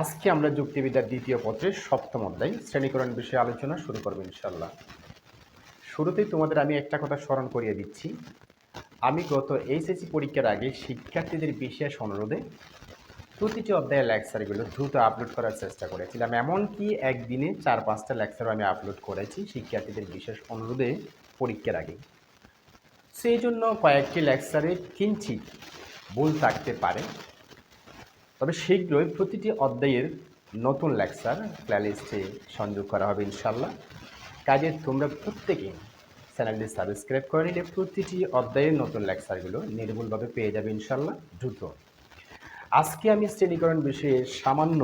আজকে আমরা যুক্তিবিদ্যার দ্বিতীয় পত্রের সপ্তম অধ্যায়, শ্রেণীকরণ বিষয়ে আলোচনা শুরু করব ইনশাল্লাহ শুরুতেই তোমাদের আমি একটা কথা স্মরণ করিয়ে দিচ্ছি। আমি গত এইচএসসি পরীক্ষার আগে শিক্ষার্থীদের বিশেষ অনুরোধে প্রতিটি অধ্যায়ের লেকচারগুলো দ্রুত আপলোড করার চেষ্টা করেছিলাম। এমনকি একদিনে চার, পাঁচটা লেকচারও আমি আপলোড করেছি শিক্ষার্থীদের বিশেষ অনুরোধে পরীক্ষার আগে। সেই জন্য কয়েকটি লেকচারে কিঞ্চিত ভুল থাকতে পারে। তবে শীঘ্রই প্রতিটি অধ্যায়ের নতুন লেকচার প্লেলিস্টে সংযোগ করা হবে ইনশাল্লাহ কাজে তোমরা প্রত্যেকে চ্যানেলটি সাবস্ক্রাইব করে নিলে প্রতিটি অধ্যায়ের নতুন লেকচারগুলো নির্ভুলভাবে পেয়ে যাবে ইনশাল্লাহ দ্রুত। আজকে আমি শ্রেণীকরণ বিষয়ে সামান্য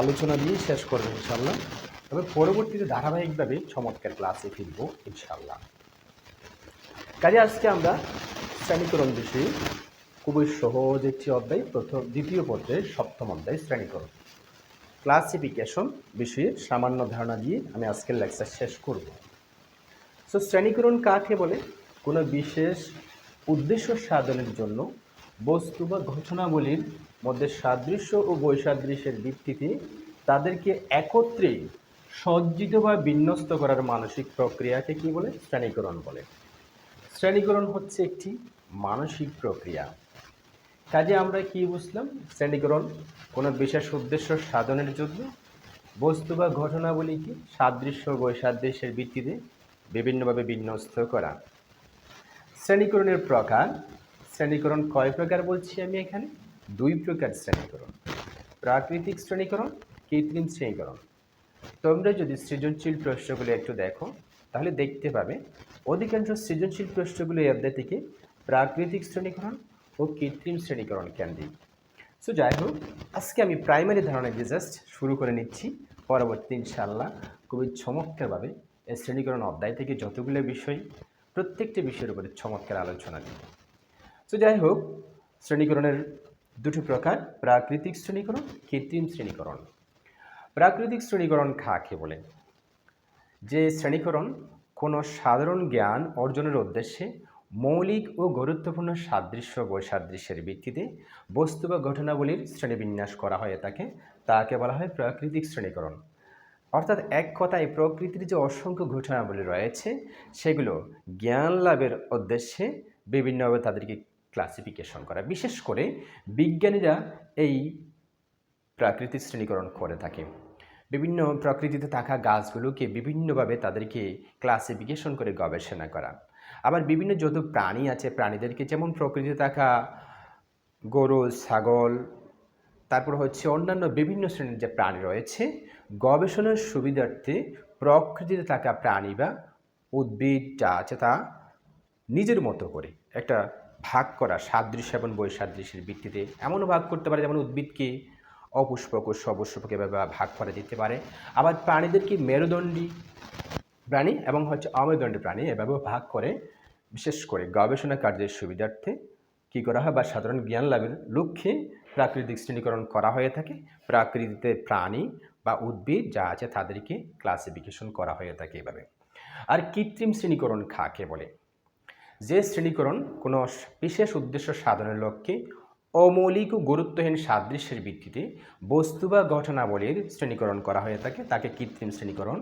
আলোচনা দিয়ে শেষ করব ইনশাল্লাহ তবে পরবর্তীতে ধারাবাহিকভাবে চমৎকার ক্লাসে ফিরবো ইনশাল্লাহ কাজে আজকে আমরা শ্রেণীকরণ বিষয়ে খুবই সহজ একটি অধ্যায়। প্রথম, দ্বিতীয় পত্রের সপ্তম অধ্যায় শ্রেণীকরণ। ক্লাসিফিকেশন বিষয়ে সামান্য ধারণা দিয়ে আমি আজকের লেকচার শেষ করব। সো শ্রেণীকরণ কাকে বলে? কোনো বিশেষ উদ্দেশ্য সাধনের জন্য বস্তু বা ঘটনাবলীর মধ্যে সাদৃশ্য ও বৈসাদৃশ্যের ভিত্তিতে তাদেরকে একত্রে সজ্জিত বা বিন্যস্ত করার মানসিক প্রক্রিয়াকে কি বলে? শ্রেণীকরণ বলে। শ্রেণীকরণ হচ্ছে একটি মানসিক প্রক্রিয়া। কাজে আমরা কি বুঝলাম? শ্রেণীকরণ কোনো বিশেষ উদ্দেশ্য সাধনের জন্য বস্তু বা ঘটনাবলীকে সাদৃশ্য বৈসাদৃশ্যের ভিত্তিতে বিভিন্নভাবে বিন্যস্ত করা? শ্রেণীকরণের প্রকার। শ্রেণীকরণ কয় প্রকার বলছি আমি এখানে? দুই প্রকার শ্রেণীকরণ। প্রাকৃতিক শ্রেণীকরণ, কৃত্রিম শ্রেণীকরণ। তোমরা যদি সৃজনশীল প্রশ্নগুলো একটু দেখো, তাহলে দেখতে পাবে অধিকাংশ সৃজনশীল প্রশ্নগুলো অধ্যায় থেকে প্রাকৃতিক শ্রেণীকরণ ও কৃত্রিম শ্রেণীকরণ কেন্দ্রিক। সো যাই হোক আজকে আমি প্রাইমারি ধারণা দিয়ে জাস্ট শুরু করে নিচ্ছি পরবর্তী ইনশাল্লাহ খুবই চমৎকারভাবে এই শ্রেণীকরণ অধ্যায় থেকে যতগুলো বিষয়, প্রত্যেকটি বিষয়ের উপরে চমৎকার আলোচনা দিই সো যাই হোক শ্রেণীকরণের দুটি প্রকার, প্রাকৃতিক শ্রেণীকরণ, কৃত্রিম শ্রেণীকরণ। প্রাকৃতিক শ্রেণীকরণ কাকে বলে? যে শ্রেণীকরণ কোনো সাধারণ জ্ঞান অর্জনের উদ্দেশ্যে মৌলিক ও গুরুত্বপূর্ণ সাদৃশ্য বৈসাদৃশ্যের ভিত্তিতে বস্তু বা ঘটনাবলীর শ্রেণীবিন্যাস করা হয়ে থাকে তাকে বলা হয় প্রাকৃতিক শ্রেণীকরণ। অর্থাৎ এক কথায় প্রকৃতির যে অসংখ্য ঘটনাবলী রয়েছে, সেগুলো জ্ঞান লাভের উদ্দেশ্যে বিভিন্নভাবে তাদেরকে ক্লাসিফিকেশন করা। বিশেষ করে বিজ্ঞানীরা এই প্রাকৃতিক শ্রেণীকরণ করে থাকে। বিভিন্ন প্রকৃতিতে থাকা গাছগুলোকে বিভিন্নভাবে তাদেরকে ক্লাসিফিকেশন করে গবেষণা করা। আবার বিভিন্ন যত প্রাণী আছে, প্রাণীদেরকে যেমন প্রকৃতিতে থাকা গরু, ছাগল, তারপর হচ্ছে অন্যান্য বিভিন্ন শ্রেণির যে প্রাণী রয়েছে, গবেষণার সুবিধার্থে প্রকৃতিতে থাকা প্রাণী বা উদ্ভিদ যা আছে তা নিজের মতো করে একটা ভাগ করা, সাদৃশ্য এবং বৈসাদৃশ্যের ভিত্তিতে এমনও ভাগ করতে পারে, যেমন উদ্ভিদকে অপুষ্পক সপুষ্পক এভাবে ভাগ করা যেতে পারে। আবার প্রাণীদেরকে মেরুদণ্ডী প্রাণী এবং হচ্ছে অমেরুদণ্ডী প্রাণী এভাবেও ভাগ করে বিশেষ করে গবেষণা কার্যের সুবিধার্থে কী করা হয় বা সাধারণ জ্ঞান লাভের লক্ষ্যে প্রাকৃতিক শ্রেণীকরণ করা হয়ে থাকে। প্রাকৃতিতে প্রাণী বা উদ্ভিদ যা আছে তাদেরকে ক্লাসিফিকেশন করা হয়ে থাকে এভাবে। আর কৃত্রিম শ্রেণীকরণ কাকে বলে? যে শ্রেণীকরণ কোনো বিশেষ উদ্দেশ্য সাধনের লক্ষ্যে অমৌলিক ও গুরুত্বহীন সাদৃশ্যের ভিত্তিতে বস্তু বা ঘটনাবলীর শ্রেণীকরণ করা হয়ে থাকে। তাকে কৃত্রিম শ্রেণীকরণ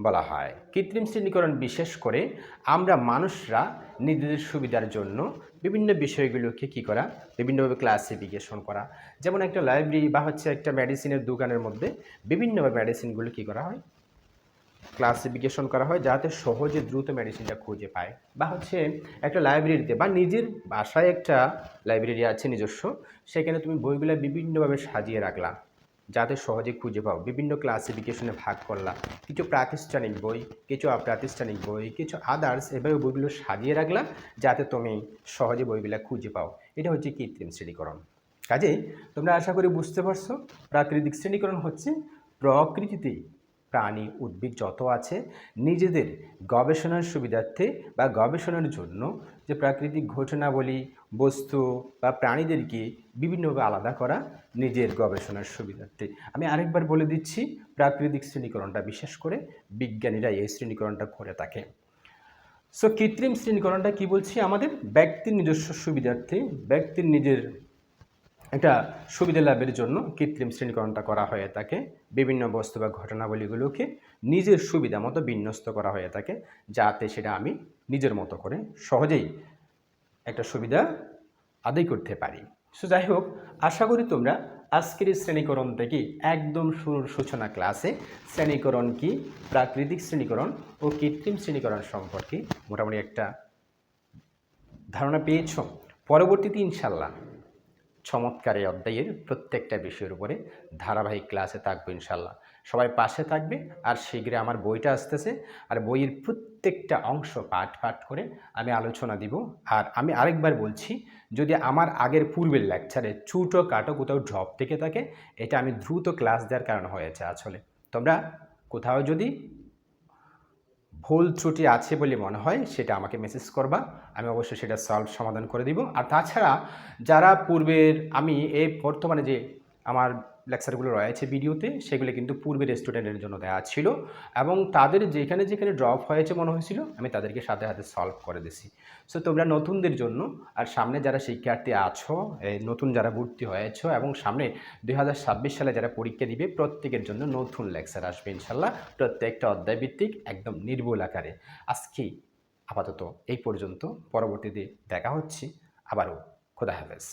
বলা হয়। কৃত্রিম শ্রেণীকরণ বিশেষ করে আমরা মানুষরা নিজেদের সুবিধার জন্য বিভিন্ন বিষয়গুলোকে কী করা, বিভিন্নভাবে ক্লাসিফিকেশন করা। যেমন একটা লাইব্রেরি বা হচ্ছে একটা মেডিসিনের দোকানের মধ্যে বিভিন্নভাবে মেডিসিনগুলো কী করা হয়? ক্লাসিফিকেশন করা হয় যাতে সহজে দ্রুত মেডিসিনটা খুঁজে পায়। বা হচ্ছে একটা লাইব্রেরিতে বা নিজের বাসায় একটা লাইব্রেরি আছে নিজস্ব, সেখানে তুমি বইগুলো বিভিন্নভাবে সাজিয়ে রাখলা। যাতে সহজে খুঁজে পাও। বিভিন্ন ক্লাসিফিকেশনে ভাগ করলা কিছু প্রাতিষ্ঠানিক বই, কিছু অপ্রাতিষ্ঠানিক বই, কিছু আদার্স এভাবে বইগুলো সাজিয়ে রাখলা যাতে তুমি সহজে বইগুলো খুঁজে পাও। এটা হচ্ছে কৃত্রিম শ্রেণীকরণ। কাজেই তোমরা আশা করি বুঝতে পারছ, প্রাকৃতিক শ্রেণীকরণ হচ্ছে প্রকৃতিতে প্রাণী উদ্ভিদ যত আছে, নিজেদের গবেষণার সুবিধার্থে বা গবেষণার জন্য যে প্রাকৃতিক ঘটনাবলী, বস্তু বা প্রাণীদেরকে বিভিন্নভাবে আলাদা করা নিজের গবেষণার সুবিধার্থে। আমি আরেকবার বলে দিচ্ছি, প্রাকৃতিক শ্রেণীকরণটা বিশেষ করে বিজ্ঞানীরা এই শ্রেণীকরণটা করে থাকে। সো কৃত্রিম শ্রেণীকরণটা কি বলছি? আমাদের ব্যক্তির নিজস্ব সুবিধার্থে, ব্যক্তির নিজের একটা সুবিধা লাভের জন্য কৃত্রিম শ্রেণীকরণটা করা হয়ে থাকে। বিভিন্ন বস্তু বা ঘটনাবলীগুলোকে নিজের সুবিধা মতো বিন্যস্ত করা হয়ে থাকে, যাতে সেটা আমি নিজের মতো করে সহজেই একটা সুবিধা আদায় করতে পারি। সো যাই হোক, আশা করি তোমরা আজকের শ্রেণীকরণ থেকে একদম শুরুর সূচনা ক্লাসে শ্রেণীকরণ কি, প্রাকৃতিক শ্রেণীকরণ ও কৃত্রিম শ্রেণীকরণ সম্পর্কে মোটামুটি একটা ধারণা পেয়েছ। পরবর্তীতে ইনশাল্লাহ চমৎকার এই অধ্যায়ের প্রত্যেকটা বিষয়ের উপরে ধারাবাহিক ক্লাসে থাকব ইনশাল্লাহ সবাই পাশে থাকবে, আর শীঘ্রই আমার বইটা আসতেছে, আর বইয়ের প্রত্যেকটা অংশ পাঠ পাঠ করে আমি আলোচনা দিব। আর আমি আরেকবার বলছি, যদি আমার আগের পূর্বের লেকচারে চুটো কাটো কোথাও ড্রপ থেকে থাকে, এটা আমি দ্রুত ক্লাস দেওয়ার কারণ হয়েছে আসলে তোমরা কোথাও যদি ভুল ত্রুটি আছে বলে মনে হয়, সেটা আমাকে মেসেজ করবা, আমি অবশ্যই সেটা সলভ সমাধান করে দিব। আর তাছাড়া যারা পূর্বের আমি এই বর্তমানে যে আমার লেকচারগুলো রয়েছে ভিডিওতে, সেগুলো কিন্তু পূর্বের স্টুডেন্টের জন্য দেওয়া ছিল এবং তাদের যেখানে যেখানে ড্রপ হয়েছে মনে হয়েছিল, আমি তাদেরকে সাথে সাথে সলভ করে দিছি। সো তোমরা নতুনদের জন্য আর সামনে যারা শিক্ষার্থী আছো নতুন যারা ভর্তি হয়েছো এবং সামনে দু হাজার ছাব্বিশ সালে যারা পরীক্ষা দিবে, প্রত্যেকের জন্য নতুন লেকচার আসবে ইনশাল্লাহ প্রত্যেকটা অধ্যায়ভিত্তিক একদম নির্ভুল আকারে। আজকেই আপাতত এই পর্যন্ত, পরবর্তীতে দেখা হচ্ছে, আবারও খোদা হাফেজ।